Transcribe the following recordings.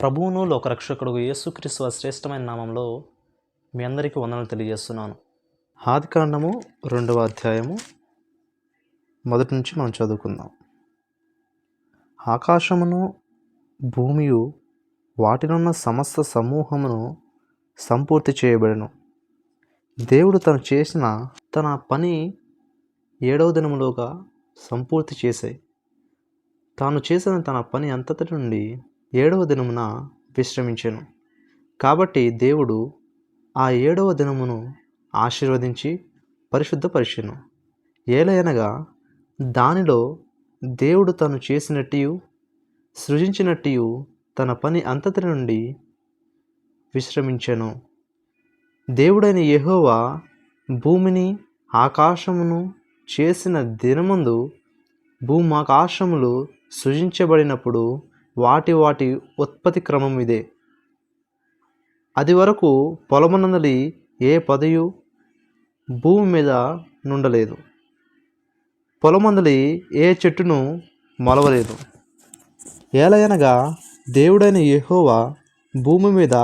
ప్రభువును లోకరక్షకుడు యేసుక్రీస్తు శ్రేష్టమైన నామంలో మీ అందరికీ వందనలు తెలియజేస్తున్నాను. ఆదికాండము రెండవ అధ్యాయము. మొదటి నుంచి మనం చదువుకుందాం. ఆకాశమును భూమియు వాటినున్న సమస్త సమూహమును సంపూర్తి చేయబడను. దేవుడు తను చేసిన తన పని ఏడవ దినములోగా సంపూర్తి చేశాయి. తాను చేసిన తన పని అంతటి నుండి ఏడవ దినమున విశ్రమించెను. కాబట్టి దేవుడు ఆ ఏడవ దినమును ఆశీర్వదించి పరిశుద్ధపరిచెను. ఏలయనగా దానిలో దేవుడు తను చేసినట్టు సృజించినట్టు తన పని అంతటి నుండి విశ్రమించెను. దేవుడైన యహోవా భూమిని ఆకాశమును చేసిన దినమందు భూమాకాశములు సృజించబడినప్పుడు వాటి వాటి ఉత్పత్తి క్రమం ఇదే. అది వరకు పొలమునందలి ఏ పదయు భూమి మీద నుండలేదు. పొలమందలి ఏ చెట్టును మొలవలేదు. ఏలయనగా దేవుడైన యెహోవా భూమి మీద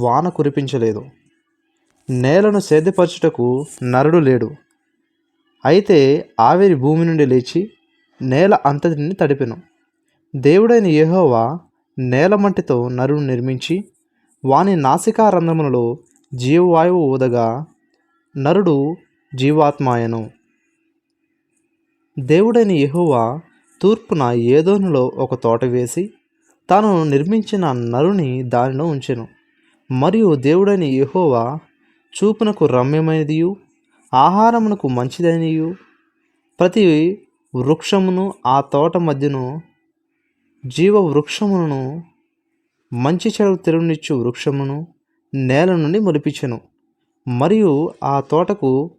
వాన కురిపించలేదు. నేలను సేద్యపరచుటకు నరుడు లేడు. అయితే ఆవిరి భూమి నుండి లేచి నేల అంతటిని తడిపెను. దేవుడైన యెహోవా నేలమంటితో నరుని నిర్మించి వాని నాసికా రంధ్రములలో జీవవాయువు ఊదగా నరుడు జీవాత్మాయను. దేవుడైన యెహోవా తూర్పున ఏదోనులో ఒక తోట వేసి తాను నిర్మించిన నరుని దానిలో ఉంచెను. మరియు దేవుడైన యెహోవా చూపునకు రమ్యమైనదియు ఆహారమునకు మంచిదైనయు ప్రతి వృక్షమును ఆ తోట మధ్యను జీవ వృక్షమును మంచి చెడు తెరునిచ్చు వృక్షమును నేల నుండి మొలిపించెను. మరియు ఆ తోటకు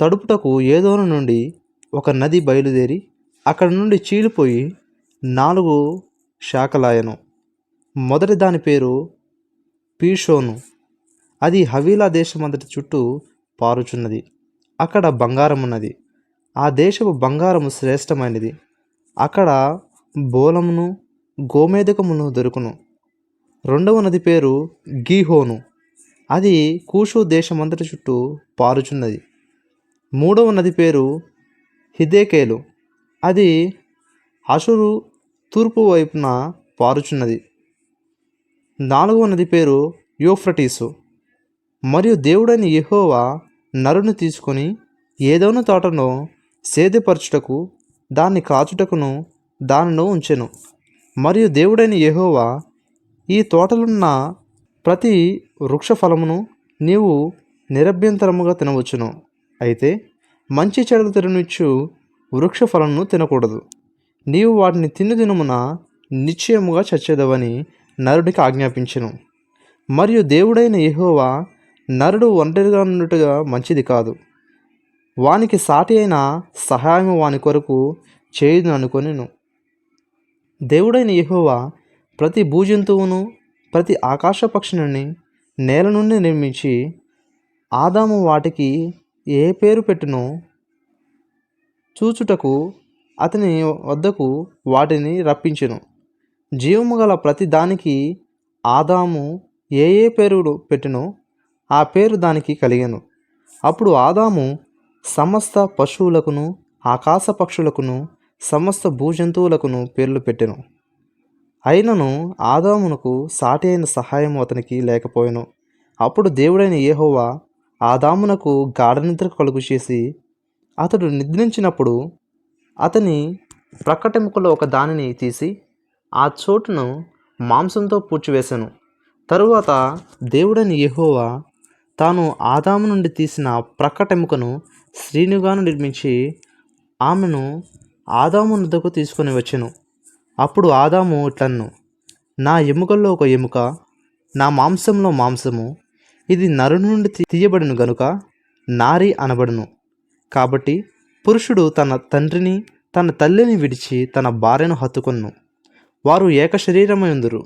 తడుపుటకు ఏదోన నుండి ఒక నది బయలుదేరి అక్కడ నుండి చీలిపోయి నాలుగు శాఖలాయను. మొదటి దాని పేరు పీషోను. అది హవీలా దేశమంతటి చుట్టూ పారుచున్నది. అక్కడ బంగారం ఉన్నది ఆ దేశపు బంగారము శ్రేష్టమైనది. అక్కడ బోలమును గోమేదకమును దొరుకును. రెండవ నది పేరు గీహోను. అది కూషు దేశమంతటి చుట్టూ పారుచున్నది. మూడవ నది పేరు హిదేకేలు. అది అసురు తూర్పు వైపున పారుచున్నది. నాలుగవ నది పేరు యోఫ్రటీసు. మరియు దేవుడైన యెహోవా నరుని తీసుకొని ఏదోను తోటను సేదపరచుటకు దాన్ని కాచుటకును దానిలో ఉంచెను. మరియు దేవుడైన యహోవా ఈ తోటలున్న ప్రతి వృక్ష ఫలమును నీవు నిరభ్యంతరముగా తినవచ్చును. అయితే మంచి చెడులు తిననిచ్చు వృక్ష ఫలమును తినకూడదు. నీవు వాటిని తిను దినమున నిశ్చయముగా చచ్చేదవని నరుడికి ఆజ్ఞాపించెను. మరియు దేవుడైన యహోవా నరుడు ఒంటరిగా ఉన్నట్టుగా మంచిది కాదు. వానికి సాటి అయిన సహాయం వాని కొరకు చేయును అనుకొనిను. దేవుడైన యహోవా ప్రతి భూజంతువును ప్రతి ఆకాశ పక్షులని నేల నుండి నిర్మించి ఆదాము వాటికి ఏ పేరు పెట్టునో? చూచుటకు అతని వద్దకు వాటిని రప్పించెను. జీవము గల ప్రతి దానికి ఆదాము ఏ ఏ పేరు పెట్టినో? ఆ పేరు దానికి కలిగాను. అప్పుడు ఆదాము సమస్త పశువులకును ఆకాశ పక్షులకును సమస్త భూజంతువులకును పేర్లు పెట్టెను. అయినను ఆదామునకు సాటి అయిన సహాయం అతనికి లేకపోయాను. అప్పుడు దేవుడైన ఏహోవా ఆదామునకు గాఢనిద్ర కలుగు చేసి అతడు నిద్రించినప్పుడు అతని ప్రక్కటెముకలో ఒక దానిని తీసి ఆ చోటును మాంసంతో పూడ్చివేశాను తరువాత దేవుడైన యెహోవా తాను ఆదాము నుండి తీసిన ప్రక్కటెముకను శ్రీనుగాను నిర్మించి ఆమెను ఆదాము వద్దకు తీసుకొని వచ్చెను. అప్పుడు ఆదాము ఇట్లన్ను నా ఎముకల్లో ఒక ఎముక నా మాంసంలో మాంసము ఇది నరు నుండి తీయబడును గనుక నారి అనబడును. కాబట్టి పురుషుడు తన తండ్రిని తన తల్లిని విడిచి తన భార్యను హత్తుకొను వారు ఏక శరీరమైందురు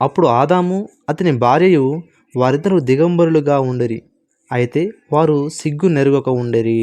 అప్పుడు ఆదాము అతని భార్యయు వారిద్దరూ దిగంబరులుగా ఉండరి. అయితే వారు సిగ్గు నెరుగక ఉండేరి.